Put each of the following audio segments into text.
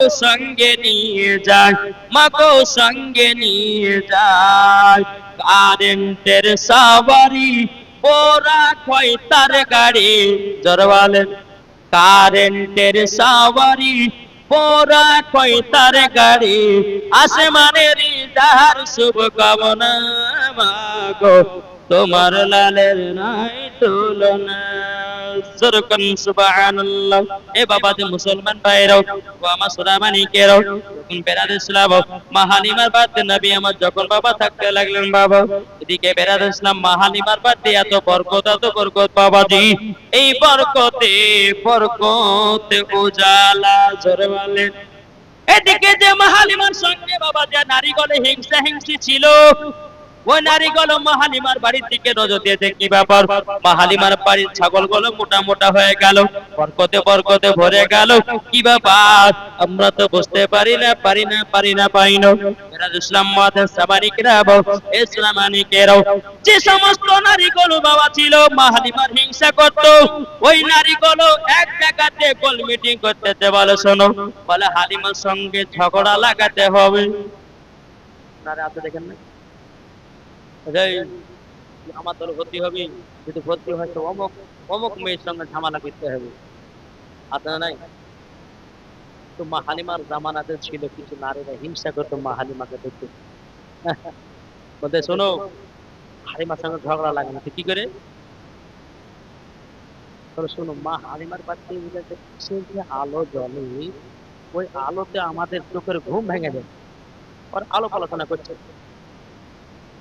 সঙ্গে নিয়ে যায় মাকে সঙ্গে নিয়ে যায়। কারেন্টের সাবারি, ওরা কয় তার গাড়ি। জরওয়ালেন কারেন্টের সাবারি পোরা কয় তার গাড়ি। আসমানের শুভ কামনা মাগো। তোমার লালের নাই তুলনা সরকন সুবহানাল্লাহ। এ বাবা যে মুসলমান ভাইরাও আমার সুরামানি কেরাও নবী আমার যখন বাবা থাকতে লাগলেন বাবা, এদিকে এত বরকত এত বরকত এই বরকতে বরকতে উজালা জোরে বলেন এদিকে যে সঙ্গে বাবা যে নারীগণে হিংসা হিংসি ছিল ওই নারীগুলো মাহালিমার বাড়ির দিকে নজর দিয়েছে কি ব্যাপার? মাহালিমার বাড়ির ছাগলগুলো মোটা মোটা হয়ে গেল, বরকতে বরকতে ভরে গেল, কি ব্যাপার? আমরা তো বুঝতে পারি না পারি না পারি না, পাই না। গোল ঝগড়া লাগাতে হবে। আমার ভর্তি হবে অমুক অমুক মেয়ের সঙ্গে ঝামেলা করতে হবে। আপনারা নাই? তো মা হালিমার জামানাতে ছিল কিছু নারীরা হিংসা করতো মা হালিমাকে দেখতে। বলতে শোনো হালিমার সঙ্গে ঝগড়া লাগে না কি করে? শোনো মা হালিমার বাড়িতে যে আলো জ্বলে, ওই আলোতে আমাদের চোখের ঘুম ভেঙে যায়। ওর আলো আলোচনা করছে।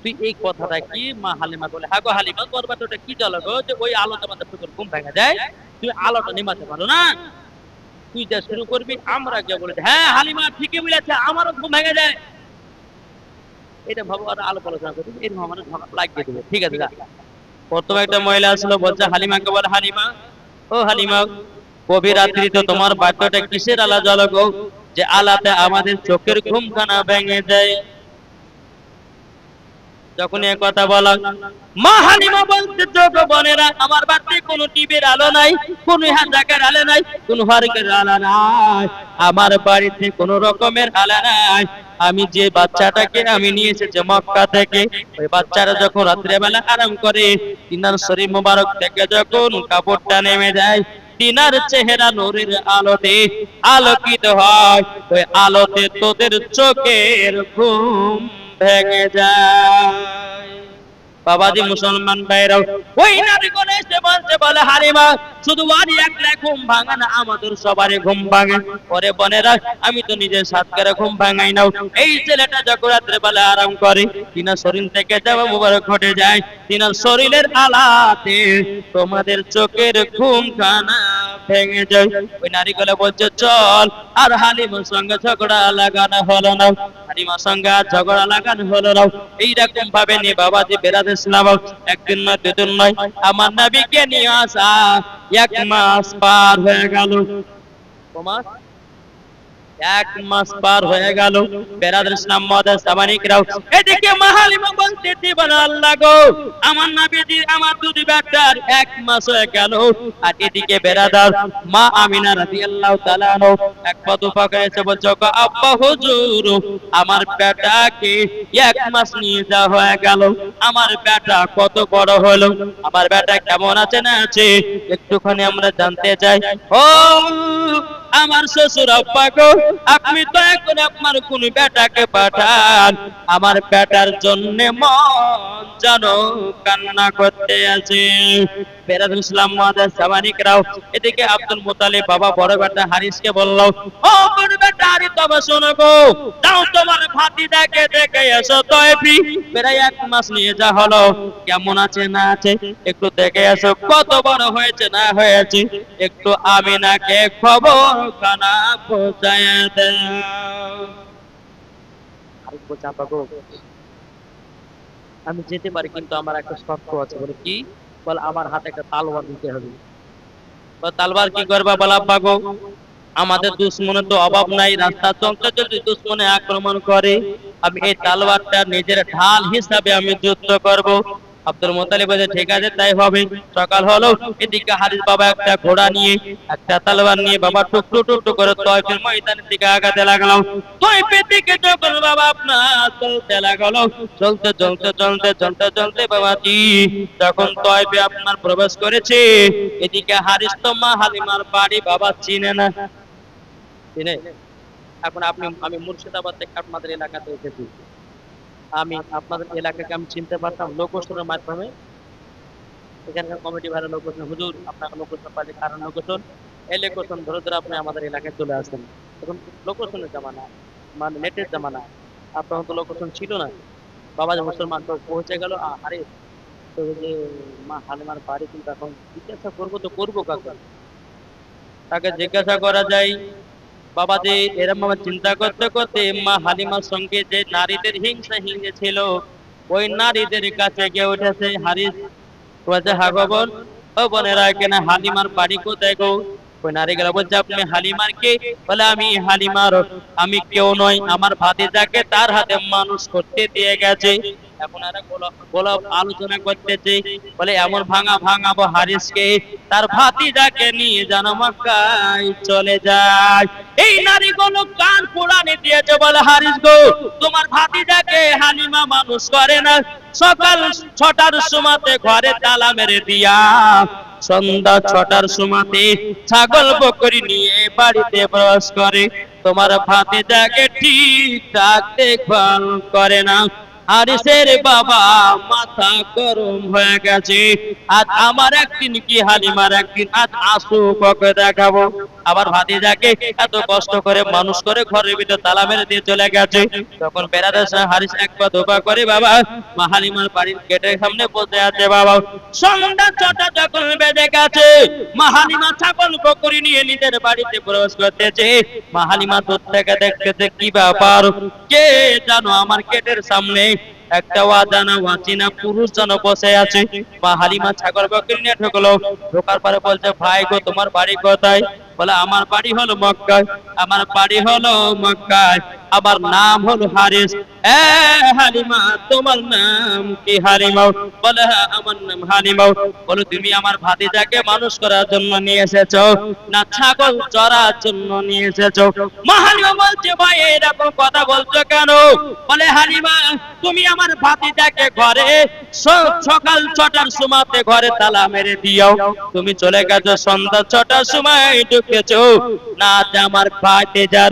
তুই এই কথাটা কি মা হালিমা বলে হ্যাঁ গো হালিমা, তোর বাড়িতে কি জ্বলে গো? যে ওই আলোতে আমাদের চোখের ঘুম ভেঙে যায়, তুই আলোটা নিমাতে পারো না। তুই যা শুরু করবি, আমরা গিয়ে বলে হ্যাঁ হালিমা, ঠিকই বলেছে, আমারও ঘুম ভেঙে যায়। এটা ভাবো, আর আলো আলোচনা করবি এরকম ঝগড়া লাগিয়ে দেবে। ঠিক আছে প্রথমে একটা মহিলা আসলো, বলছে, হালিমাকে বলে, হালিমা। ও হালিমা, গভীর রাত্রি তো তোমার বাক্যটা কিসের আলা জ্বলো গো? যে আলাতে আমাদের চোখের ঘুমখানা ভেঙে যায়। যখন এ কথা বলা মা হালিমা বলতে যোগ বোনেরা, আমার বাড়িতে কোনো টিভির আলো নাই, কোনো হাজাকের আলো নাই, কোনো হারকের আলো নাই, আমার বাড়িতে কোনো রকমের আলো নাই। আমি যে বাচ্চাটাকে আমি নিয়ে এসেছি মক্কা থেকে, ওই বাচ্চারা যখন রাত্রেবেলা আরাম করে তিনার শরীর মোবারক থেকে যখন কাপড়টা নেমে যায় তিনার চেহারা নূরের আলোতে আলোকিত হয়। ওই আলোতে তোদের চোখের ঘুম ভেঙে যায়। বাবাজি মুসলমান ভাইরাও, ওই নারী করে এসে বলছে, বলে হারিমা শুধু বাড়ি একলা ঘুম ভাঙা না, আমাদের সবারই ঘুম ভাঙে। পরে বনেরা, আমি তো নিজের সাত করে ঘুম ভাঙাই নাও। এই ছেলেটা যখন রাত্রে বেলা আরাম করে, তিনার শরীর থেকে যাওয়া মুবারক ঘটে যায়। তিনার শরীরের আলাতে তোমাদের চোখের ঘুম খানা ভেঙে যায়। ওই নারীগুলো বলছে, চল। আর হালিমার সঙ্গে ঝগড়া লাগানো হলো না। হালিমার সঙ্গে আর ঝগড়া লাগানো হলো না। এইরকম ভাবে নিয়ে বাবাজি বেড়াতে ইসলাম একদিন নয়, দুদিন নয়, আমার নাবিকে নিয়ে আসা এক মাস পার হয়ে গেল। মাস এক মাস পার হয়ে গেল। বেরাদের ইসলাম মহাদাস সাবানিকরাও এদিকে মাহালিমা বলতে দিবেন আল্লাহ গো, আমার নবীজি, আমার দুধ বেটার এক মাস হয়ে গেল। আর এদিকে বেরাদার মা আমিনা রাদিয়াল্লাহু তাআলা আনহু এক পদ ফাঁকা এসে বলছে গো আব্বা হুজুর, আমার বেটাকে এক মাস নিয়ে যাওয়া হয়ে গেল। আমার বেটা কত বড় হলো? আমার বেটা কেমন আছে না আছে, একটুখানি আমরা জানতে চাই। ও আমার শ্বশুর গো, আপনি তো এখন আপনার কোন বেটাকে পাঠান। আমার বেটার জন্য মন জানো কান্না করতে আছে। কেমন আছে না আছে একটু দেখে কত বড় হয়েছে না হয়েছে। একটু আমিনাকে খবর কানা পৌঁছায় দাও। আরেক বলছে, "আপা গো, আমি যেতে পারি কিন্তু আমার একটা শর্ত আছে বলে কি? বল, আমার হাতে একটা তালোয়ার দিতে হবে। তালবার কি করবা বলা পাগো আমাদের দুশ্মনে তো অভাব নাই, রাস্তা চলতে যদি দুশ্মনে আক্রমণ করে। আমি এই তালবারটা নিজের ঢাল হিসাবে আমি যুদ্ধ করব। আব্দুল মোতালিব বলে ঠিক আছে, তাই হবে। সকাল হলো, এদিকে হারিস বাবা একটা ঘোড়া নিয়ে, একটা তলোয়ার নিয়ে বাবা টুকটু টুকটু করে তয়ফের ময়দানের দিকে আগাতে লাগল। তয়ফের দিকে যখন বাবা আপনার চলতে লাগল, চলতে চলতে চলতে চলতে চলতে বাবাজি যখন তয়ফে আপনার প্রবেশ করেছে, এদিকে হারিস তো মা হালিমার বাড়ি বাবা চিনে না। চিনে? এখন আপনি, আমি মুর্শিদাবাদ থেকে আপনাদের এলাকাতে এসেছি। আমি আপনাদের এলাকাকে আমি চিনতে পারতাম লোকসনের মাধ্যমে। এখানকার কমিটি ভাড়া লোকসন হুজুর আপনাকে লোকসন পারে কারণ লোকসন এই লোকসন ধরে ধরে আপনি আমাদের এলাকায় চলে আসেন এখন লোকসনের জামানা মানে নেটের জামানা, আপনার তো লোকসন ছিল না। বাবা মুসলমান তো পৌঁছে গেল আরে, তো যে মা হালিমার বাড়ি কিন্তু এখন জিজ্ঞাসা করব তো করব কাকে? তাকে জিজ্ঞাসা করা যায় বাবা যে এরম চিন্তা করতে করতে মা হালিমার সঙ্গে যে নারীদের হিংসা হিংসে ছিল ওই নারীদের কাছে গিয়ে উঠেছে হারিস বলছে হা গো ও বোনেরা কেন হালিমার বাড়ি কোথায় গো? ওই নারীগুলো বলছে, আপনি হালিমার কে? বলে, আমি হালিমার, আমি কেউ নয় আমার ভাতিজাকে তার হাতে মানুষ করতে দিয়ে গেছে। এখন আলোচনা করতেছে। বলে, এমন ভাঙা ভাঙাবো হারিসকে তার ভাতিজাকে নিয়ে যেন মক্কায় চলে যায়। এই নারীগুলো কান পোড়ানি দিয়েছে বলে, হারিস গো, তোমার মানুষ করে না। সকাল ছটার ঘরে তালা মেরে দিয়া, সন্ধ্যা ছটার সময়তে ছাগল বকরি নিয়ে বাড়িতে প্রবেশ করে। তোমার ভাতিজাকে ঠিকঠাক দেখভাল করে না। হারিসের বাবা মাথা গরম হয়ে গেছে। আজ আমার একদিন কি হালিমার একদিন? আজ আসু ককে দেখাবো। আবার ভাতিজাকে এত কষ্ট করে মানুষ করে ঘরের ভিতর তালা মেরে দিয়ে চলে গেছে। তখন বেড়াতে হারিস এক ধোপা করে, বাবা, মাহালিমার বাড়ির গেটের সামনে বসে আছে বাবা। সন্ধ্যা ছটা যখন বেজে গেছে মা হালিমা ছাগল বকরি নিয়ে নিজের বাড়িতে প্রবেশ করতেছে। মা হালিমা দূর থেকে দেখতেছে, কি ব্যাপার? কে জানো আমার গেটের সামনে একটা ওয়াদানা ওয়াচিনা পুরুষ যেন বসে আছে? মা হালিমা ছাগল বকরি নিয়ে ঢুকলো। ঢোকার পরে বলছে, ভাই গো, তোমার বাড়ি কোথায়? বলে আমার বাড়ি হলো মক্কায় আমার বাড়ি হলো মক্কায়। আমার নাম হলো হারিস। এ হালিমা, তোমার নাম কি হালিমা বলে হ্যাঁ বলে, তুমি আমার কেন? ঘরে সকাল ছটার সময়তে ঘরে তালা মেরে দিও। তুমি চলে গেছো সন্ধ্যা ছটার সময় ঢুকেছো। না আমার ভাতিজার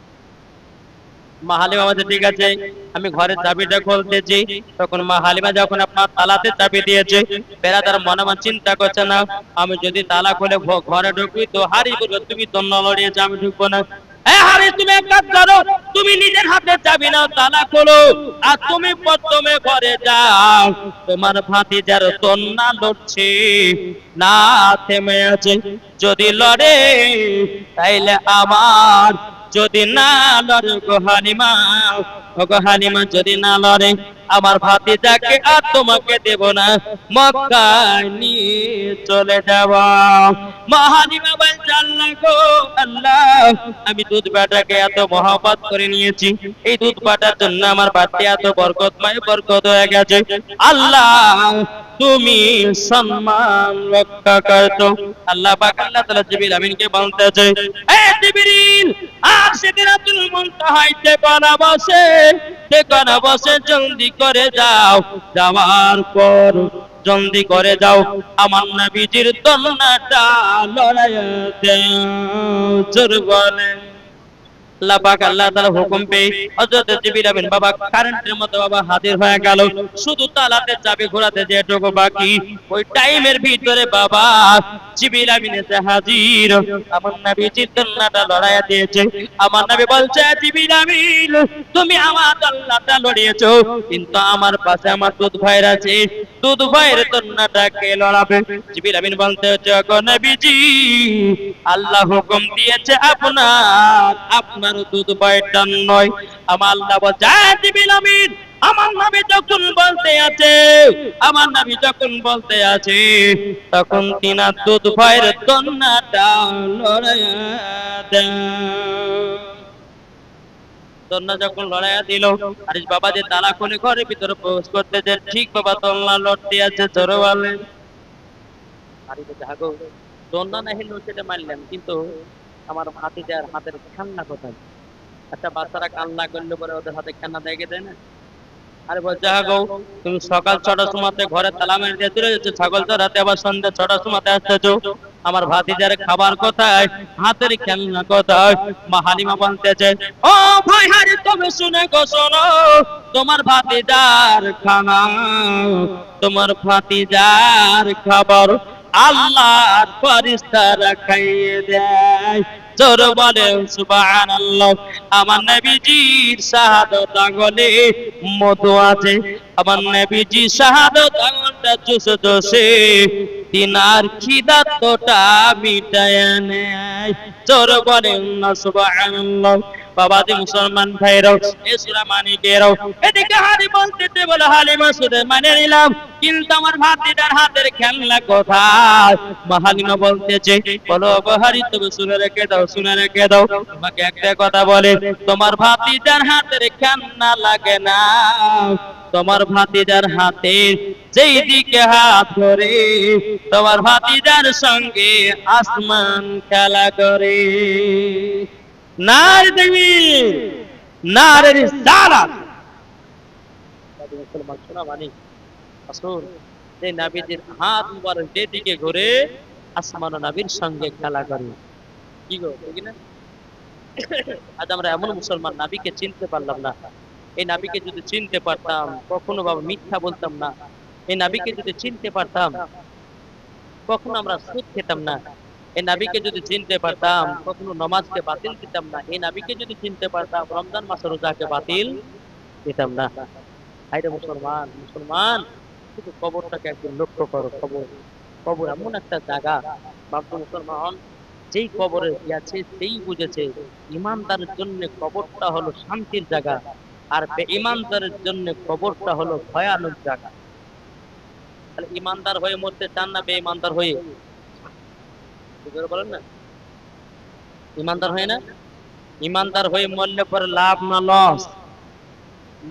মা হালিমা বলছে, ঠিক আছে, আমি ঘরের চাবিটা খুলতেছি। তখন মা হালিমা যখন আপনার তালাতে চাবি দিয়েছে বেড়াদার মনে মনে চিন্তা করছে না, আমি যদি তালা খুলে ঘরে ঢুকি তো হারি বলবে তুমি তন্ন লড়িয়েছে আমি ঢুকবো না। তুমি কাজ করো, তুমি নিজের হাতে চাবি নাও, তালা খোলো, আর তুমি প্রথমে ঘরে যাও। তোমার ভাতিজার তন্না লড়ছে, না থেমে আছে, যদি লড়ে, তাইলে আমার যদি না লড়ে গো হালিমা ও গো হালিমা যদি না লড়ে আমার ভাতিজাকে আর তোমাকে দেব না। মক্কায় নিয়ে চলে যাব। মা হালিমা বলছে আল্লাহ গো, আল্লাহ, আমি দুধ বাটাকে এত মহব্বত করে নিয়েছি। এই দুধ বাটার জন্য আমার বাড়িতে এত বরকতময় বরকত হয়ে গেছে। আল্লাহ, তুমি সম্মান রক্ষা করতো আল্লাহ পাক আল্লাহ তাআলা জিবরিল আমিনকে বলতেছে, এ জিবরিল, আর সিদরাতুল মুনতাহায় ঠিকানা বসে ঠিকানা বসে জলদি করে যাও যাওয়ার পর জলদি করে যাও। আমার নবীজির তন্নাটা লড়াইতে জোর বলেন আল্লাহ পাক আল্লাহ তাআলা হুকুম হযরত জিবরিল আমিন বাবা কারেন্টের মতো বাবা হাজির হয়ে গেল। শুধু তালাতে চাবি ঘোরাতে যেটুকু বাকি, ওই টাইমের ভিতরে বাবা জিবরিল আমিন এসে হাজির। আমার নবী জিদ্দাটা লড়াই দিয়েছে। আমার নবী বলছে, জিবরিল আমিন, তুমি আমার আল্লাহটা লড়িয়েছো, কিন্তু আমার পাশে আমার দুধ ভাইরা আছে। দুধ ভাইয়ের তন্নাটাকে লড়াবে? জিবির আমিন বলতে যখন নবীজি আল্লাহ হুকুম দিয়েছে আপনার আপনার নয়। আমার আল্লাহ বলছে "হ্যাঁ, আমিন। আমার নবী যখন বলতে আছে আমার নবী যখন বলতে আছে তখন তিনার দুধ ভাইয়ের তন্নাটা লড়াইয়া ঠিক বাবা লড়তে আছে না সেটা মারলাম কিন্তু আমার হাতে যার হাতের খান্না কোথায়? আচ্ছা বাচ্চারা কান্না করলে পরে ওদের হাতে খান্না দেখে দেয় না? আরে বলছে হাগো তুমি সকাল ছটার সময়তে ঘরে তালা মেরে দিয়ে চলে যাচ্ছ, ছাগল চড়াতে আবার সন্ধ্যে ছটার সময়তে আসতেছো। আমার ভাতিজার খাবার কোথায়? হাতের খেলনা কোথায়? মা বলতেছে, ও ভাই হারি, তুমি শুনে গো, শোনো, তোমার ভাতিজার খানা, তোমার ভাতিজার খাবার আল্লাহর ফরিস্তারা খাইয়ে দেয়। জোর বলেন সুবহানাল্লাহ। আমার নবীজির শাহাদত আঙ্গলে মধু আছে। আমার নবীজি শাহাদত আঙ্গলটা চুষে চুষে দিনার খিদাতটা মিটায় নেয়। জোর বলেন সুবহানাল্লাহ। বাবাজি মুসলমান ভাইরাও এ সুরা মানি মানিকেরাও, এদিকে হারি বলতে বলে হালিমা মানে নিলাম, কিন্তু আমার ভাতিটার হাতের খেলনা কোথায়? মাহালিমা বলতেছে, বলো বহারি তুমি শুনে রেখে দাও, শুনে রেখে দাও তোমাকে একটা কথা বলে, তোমার ভাতিদার হাতের খেলনা লাগে না। তোমার ভাতিদার হাতে যেই দিকে হাত ধরে, তোমার ভাতিদার সঙ্গে আসমান খেলা করে। নার মুসলমান, শোনা মানি আসুন হাত মুবারক যেদিকে ঘুরে, আসমান সঙ্গে খেলা করে। কি গো না? আজ আমরা এমন মুসলমান নাবিকে চিনতে পারলাম না। এই নাবিকে যদি চিনতে পারতাম, কখনো বাবা মিথ্যা বলতাম না। এই নাবিকে যদি চিনতে পারতাম, কখনো আমরা সুদ খেতাম না। এই নাবিকে যদি চিনতে পারতাম, কখনো নমাজকে বাতিল দিতাম না। এই নাবিকে যদি চিনতে পারতাম, রমজান মাসের রোজাকে বাতিল দিতাম না। হাইরে মুসলমান মুসলমান, শুধু কবরটাকে একদিন লক্ষ্য করো, কবর। কবর এমন একটা জায়গা বাবু মুসলমান, যেই কবরে গিয়েছে, সেই বুঝেছে, ইমানদারের জন্য কবরটা হলো শান্তির জায়গা, আর ইমানদারের জন্য কবরটা হলো ভয়ানক জায়গা। তাহলে ইমানদার হয়ে মরতে চান না বেঈমানদার হয়ে? ইমানদার হয়ে না? ইমানদার হয়ে মরলে পরে লাভ না লস।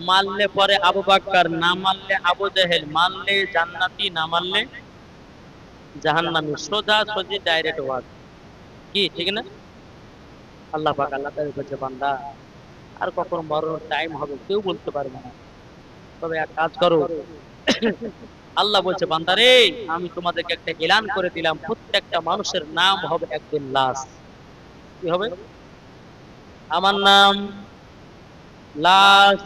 মারলে পরে আবু বাক্কার, না মারলে আবু মারলে জান্নাতি, না মারলে জাহান্নামী। সোজা সোজি ডাইরেক্ট ওয়াজ। কি, ঠিক না? আল্লাহ পাক, আল্লাহ বলছে বান্দা। আর কখন মরণ টাইম হবে কেউ বলতে পারবে না। তবে এক কাজ করো। আল্লাহ বলছে, বান্দারে, আমি তোমাদেরকে একটা এলান করে দিলাম। প্রত্যেকটা মানুষের নাম হবে একদিন লাশ। কি হবে? আমার নাম লাশ।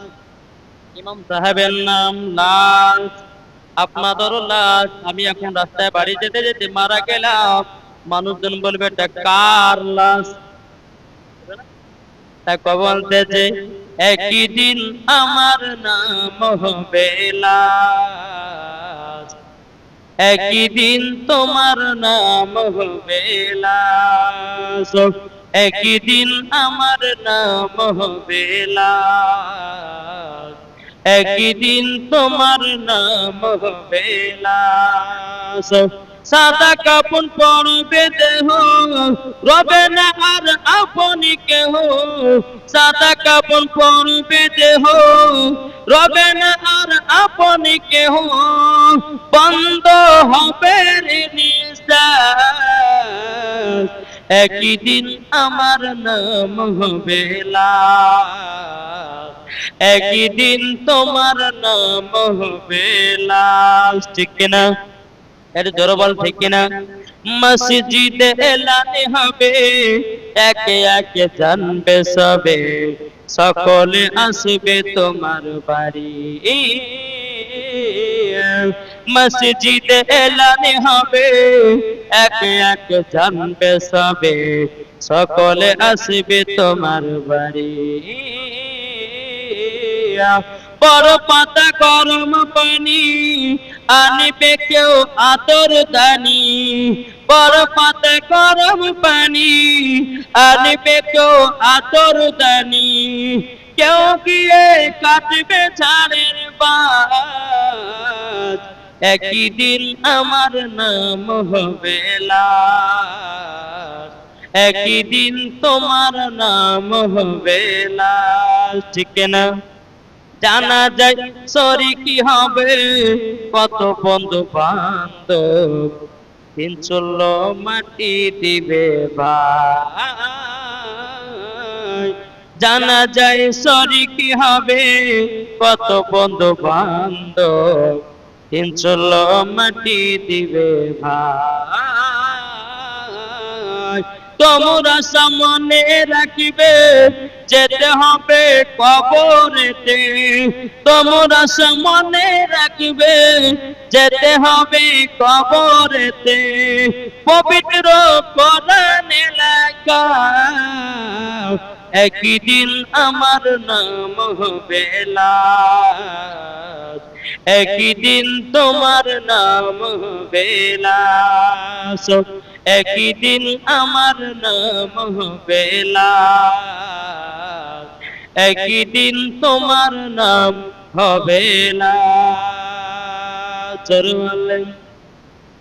ইমাম সাহেবের নাম লাশ। আপনাদেরও লাশ। আমি এখন রাস্তায় বাড়ি যেতে যেতে মারা গেলাম। মানুষজন বলবে, এটা কার লাশ? তাই বলতেছে একই দিন আমার নাম হবে লাশ। একই দিন তোমার নাম হবে লাশ। একই দিন আমার নাম হবে লাশ। একই দিন তোমার নাম হবে সাদা কাপড় পরবে দেহ, রবে না আর আপনি কেহ। সাদা কাপড় পরবে দেহ, রবে না আর আপনি কেহ। বন্ধ হবে নিঃশ্বাস একই দিন আমার নাম হবে লাশ। একই দিন তোমার নাম হবে ঠিক কিনা? এর জোরবল ঠিক কিনা মসজিদে এলানে হবে। একে একে জানবে সবে। সকলে আসবে তোমার বাড়ি। মসজিদে এলানে হবে। একে একে জানবে সবে। সকলে আসবে তোমার বাড়ি। বড় পাতা গরম পানি, আনিবে কেউ আতর দানি। বড় পাতে গরম পানি, আনিবে কেউ আতর দানি। কেউ গিয়ে কাটবে বাজ, একই দিন আমার নাম হবে একই দিন তোমার নাম হবে ঠিক না? জানা যায় সরি কি হবে? কত বন্ধু বান্ধব চলল মাটি দিবে ভাই। জানা যায় সরি কি হবে? কত বন্ধু বান্ধব চলল মাটি দিবে ভাই। তোমরা সামনে রাখিবে, যেতে হবে কবরেতে। তোমরা সামনে রাখিবে, যেতে হবে কবরেতে। পবিত্র কোরআন লেখা একই দিন আমার নাম হবে লাশ। একই দিন তোমার নাম হবে লাশ। একই দিন আমার নাম হবে লাশ একই দিন তোমার নাম হবে বললেন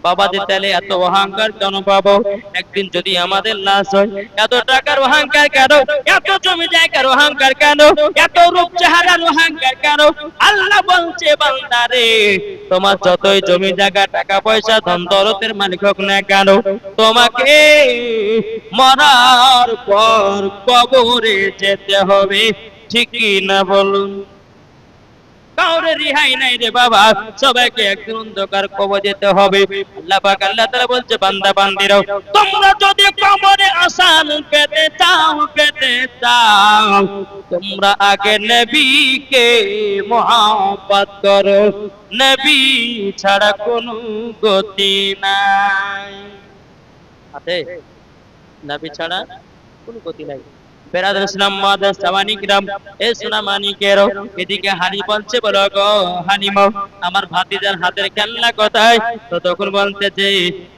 বাবা যে তাহলে এত অহংকার কেন পাবো? একদিন যদি আমাদের লাশ হয় এত টাকার অহংকার কেন? এত জমি জায়গার অহংকার কেন? এত রূপ চেহারার অহংকার কেন? আল্লাহ বলছে বান্দারে তোমার যতই জমি জায়গা টাকা পয়সা ধন দরতের মালিক হোক না কেন তোমাকে মরার পর কবরে যেতে হবে। ঠিকই না বলুন? কাউরে রিহাই নাই রে বাবা। সবাইকে একদিন অন্ধকার কবর যেতে হবে। আল্লাহ পাক, আল্লাহ তাআলা বলছে, বান্দা, বান্দিরাও, তোমরা যদি কবরে আসান, পেতে চাও পেতে চাও, তোমরা আগে নবীকে মহব্বত করো। নবী ছাড়া কোনো গতি নাই। আছে নবী ছাড়া কোনো গতি নাই। আমার ভাতিজার হাতের খেলনা কোথায়? তো তখন বলতেছে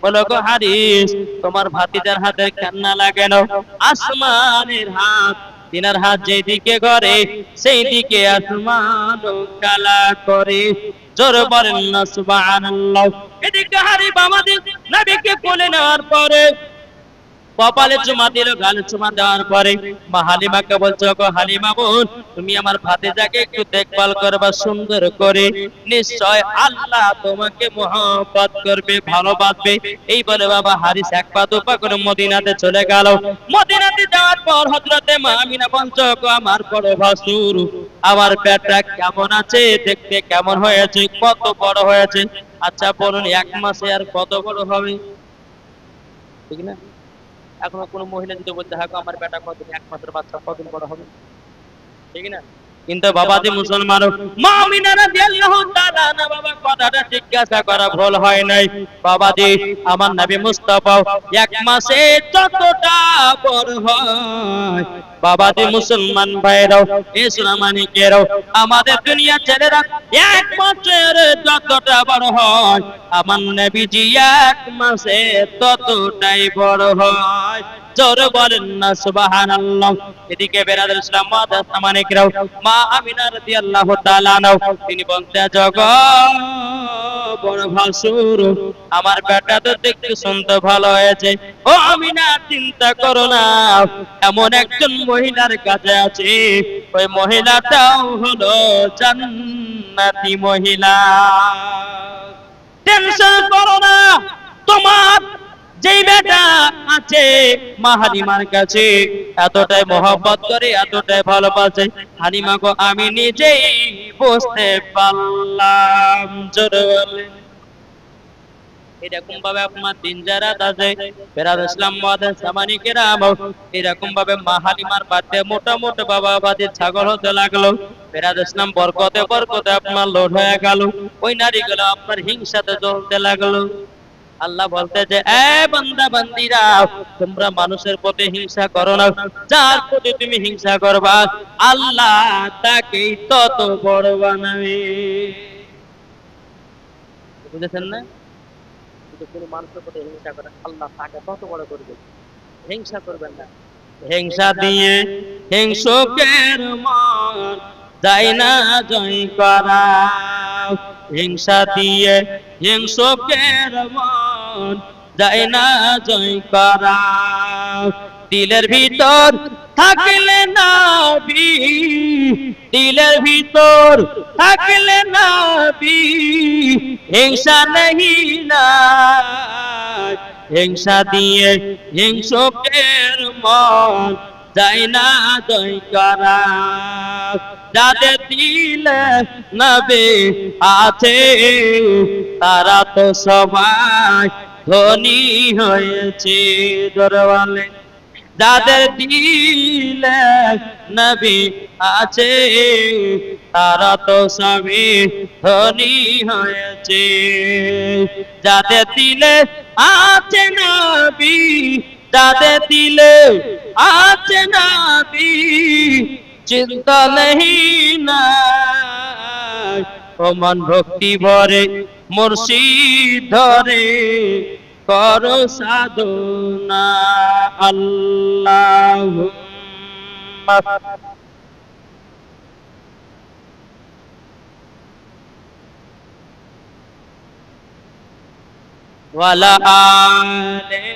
বলো গো হারিস, তোমার ভাতিজার হাতের খেলনা লাগে না। আসমানের হাত, তিনার হাত যেদিকে করে সেই দিকে আসমান কালা করে। জোর বলেন এদিকে হারিব আমাদের নবীকে কোলে নেওয়ার পরে কপালে চুমা দিল, গালে চুমা দেওয়ার পরে মা হালিমাকে বলছো গো হালিমা বোন, তুমি আমার ভাতিজাকে একটু দেখভাল করবা সুন্দর করে। নিশ্চয় আল্লাহ তোমাকে মহব্বত করবে, ভালোবাসবে। এই বলে বাবা হারিস এক পা, দু পা করে মদিনাতে চলে গেল। মদিনাতে যাওয়ার পর হযরতে মা আমিনা গো আমার বড় ভাসুর, আমার পেটটা কেমন আছে? দেখতে কেমন হয়েছে? কত বড় হয়েছে? আচ্ছা বলুন, এক মাসে আর কত বড় হবে? ঠিক না? এখনও কোনো মহিলা যদি বলতে হয় আমার বেটা কতদিন, একমাত্র বাচ্চা, কতদিন বড় হবে? ঠিক না? কিন্তু বাবাজি মুসলমান মা মামিনা রাদিয়াল্লাহু বাবাজি মুসলমান ভাইরাও আমাদের দুনিয়া ছেলেরা এক মাসের যতটা বড় হয়, আমার নবীজি এক মাসে ততটাই বড় হয়। এদিকে মা তিনি বলতে জগ আমার বেটা তো দেখতে শুনতে ভালো হয়েছে। ও আমিনা চিন্তা করো না। এমন একজন মহিলার কাছে আছে। ওই মহিলাটাও হলো জান্নাতি মহিলা। টেনশন করো না। তোমার যেই বেটা আছে কাছে এতটাই মহব্বত করে, এতটাই ভালোবাসে হালিমাকে আমি নিজেই পারলাম। এরকম ভাবে আপনার দিন আছে মোটা মোটা বাবা বাদে ছাগল হতে লাগল, ফেরাদ ইসলাম বরকতে বরকতে আপনার লোড হয়ে গেল, ওই নারীগুলো আপনার হিংসাতে জ্বলতে লাগল। আল্লাহ বলতে যে, এ বান্দা, বান্দিরা, তোমরা মানুষের প্রতি হিংসা করো না। যার প্রতি তুমি হিংসা করবা আল্লাহ তাকেই তত বড় বানাবে। বুঝেছেন না? হিংসা করেন আল্লাহ তাকে কত বড় করবে? হিংসা করবেন না। হিংসা দিয়ে হিংসকের মন যায় না জয় করা হিংসা দিয়ে হিংসকের মন। যায় না জয় করা দিলের ভিতর থাকলে না বি দিলের ভিতর থাকলে নাবি। হিংসা নেই না, হিংসা দিয়ে হিংসকের মন। যায় না জয় করা যাদের দিলে নবে আছে, তারা তো সবাই ধনী হয়েছে দরওয়ালে। যাদের দিলে নবী আছে, তারা তো সবই ধনী হয়েছে। যাদের দিলে আছে নবী, যাদের দিলে আছে নবী চিন্তা নেই না। ও ভক্তি ভরে মুর্শিদ ধরে কর সাধনা আল্লাহ ওয়ালা আলে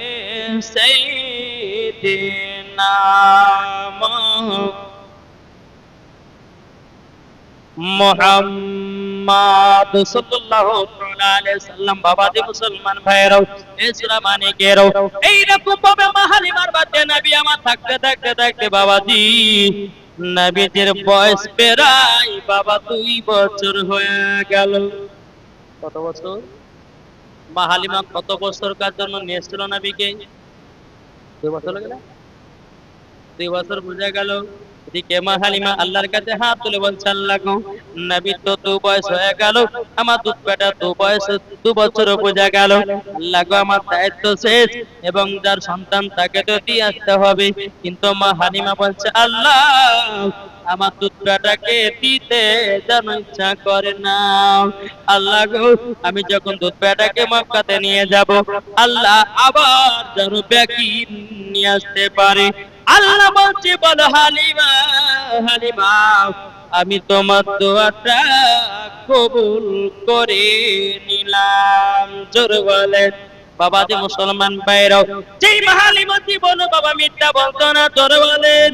সাইয়্যিদিনা মোহাম্মদ সাল্লাল্লাহু আলাইহি সাল্লাম বাবাজি মুসলমান ভাইরাও ইসলাম মানিকেরও, এইরকম ভাবে মাহালিমার বাদে নবী আমার থাকতে থাকতে থাকতে, বাবাজি, নবীজির বয়স প্রায়, বাবা দুই বছর হয়ে গেল। কত বছর? মাহালিমা কত বছর কার জন্য নিয়েছিল নবীকে? দুই বছর গেল? দুই বছর বুঝা গেল। এদিকে মা আল্লাহর কাছে হাত তুলে বলছে, আল্লাহ গো, নবী তো দু বয়স হয়ে গেল, আমার দুধ বেটা দু বয়স, দু বছর বোঝা গেল। আল্লাহ আমার দায়িত্ব শেষ এবং যার সন্তান তাকে তো দিয়ে আসতে হবে। কিন্তু মা হালিমা বলছে, আল্লাহ, আমার দুধ বেটাকে দিতে যেন ইচ্ছা করে না। আল্লাহ গো, আমি যখন দুধ বেটাকে মক্কাতে নিয়ে যাব, আল্লাহ আবার যেন ব্যাকি নিয়ে আসতে পারে। আল্লাহ বলছে, বল, হালিমা হালিমা, আমি তোমার দোয়াটা কবুল করে নিলাম। জোর বলেন বাবা যে মুসলমান বাইরাও যেই মহালিমতি বলো, বাবা মিথ্যা বলতো না, জোর বলেন।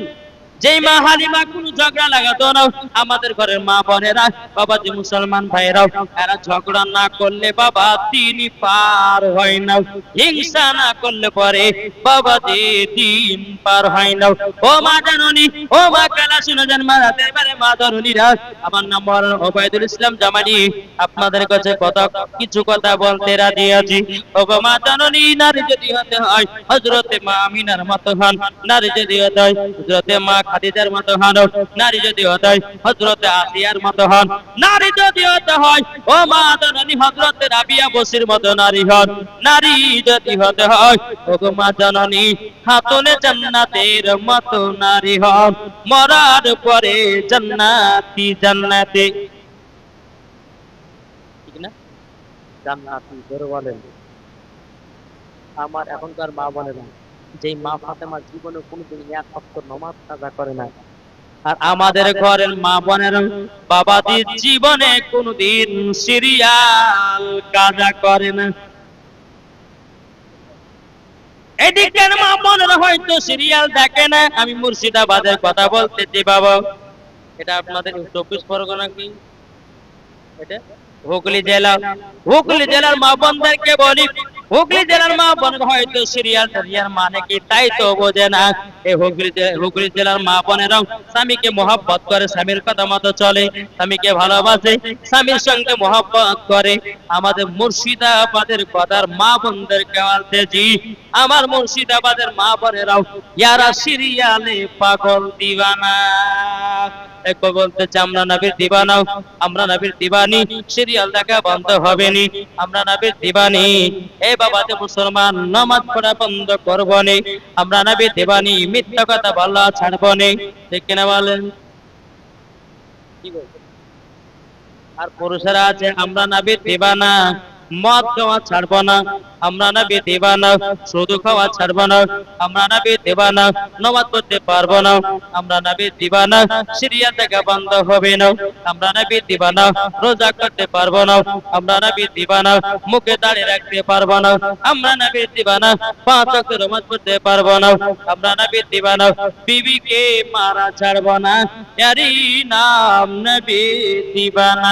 যেই মা হালিমা কোনো ঝগড়া লাগাতো না, আমাদের ঘরের মা বোনেরা বাবা যে মুসলমান ভাইরাও, এরা ঝগড়া না করলে বাবা তিনি পার হয় না, হিংসা না করলে পরে বাবা যে দিন পার হয় না। ও মা জাননি, ও মা কালা শুনে যান মা, রাতের বেলা মা ধরনীরা, আমার নাম মৌলানা ওবায়দুল ইসলাম জামানি, আপনাদের কাছে কথা কিছু কথা বলতে রাজি আছি। ও মা জাননি, নারী যদি হতে হয় হজরতে মা আমিনার মতো হন, নারী যদি হতে হয় হজরতে মা খাদিজার মতো হন, নারী যদি হতে হজরতে আসিয়ার মতো হন, নারী যদি হতে হয় ও মা জাননি হজরতে রাবিয়া বসির মতো নারী হন, নারী যদি হতে হয় ও মা জাননি, খাতুনে জান্নাতের মতো নারী হন, মরার পরে জান্নাতি জান্নাতে। ঠিক না? জান্নাতি ধরে আমার এখনকার মা বোনেরা। যেই মা ফাতেমা জীবনে কোনোদিন এক অক্ষর নমাজ কাজা করে না আর আমাদের ঘরের মা বোনের বাবাদির জীবনে কোনোদিন সিরিয়াল কাজা করে না। এদিকের মা বোনেরা হয়তো সিরিয়াল দেখে না? আমি মুর্শিদাবাদের কথা বলতেছি বাবা। এটা আপনাদের চব্বিশ পরগনা কি? এটা হুগলি জেলা। হুগলি জেলার মা বোনদেরকে বলি হুগলি জেলার মা বনের হয়তো সিরিয়াল সিরিয়াল মানে কি তাই তো বোঝে না। এই হুগলি হুগলি জেলার মা বোনেরাও স্বামীকে মহাব্বত করে, স্বামীর কথা মতো চলে, স্বামীকে ভালোবাসে, স্বামীর সঙ্গে মহাব্বত করে। আমাদের মুর্শিদাবাদের কথার মা বোনদেরকে বলতেছি আমার মুর্শিদাবাদের মা বোনেরাও, ইয়ারা সিরিয়ালে পাগল দিবানা। আমরা দিবানাও আমরা দিবানি, সিরিয়াল দেখা বন্ধ আমরা দিবানি। এ বাবাতে মুসলমান, নামাজ পড়া বন্ধ করব আমরা দিবানি, মিথ্যা কথা বলা ছাড়ব নি বলেন? আর পুরুষেরা আছে, আমরা নবীর দিবানা। মদ খাওয়া ছাড়বো না, আমরা নবী দিবানা শুধু খাওয়া ছাড়বো না, আমরা নবী দিবানা নমাজ পড়তে পারব না, আমরা নবী দিবানা সিরিয়া থেকে বন্ধ হবে না, আমরা নবী দিবানা রোজা করতে পারব না, আমরা নবী দিবানা মুখে দাঁড়িয়ে রাখতে পারব না, আমরা নবী দিবানা পাঁচ ওয়াক্ত নামাজ পড়তে পারব না, আমরা নবী দিবানা বিবিকে মারা ছাড়বো না, এরই নাম নবী দিবানা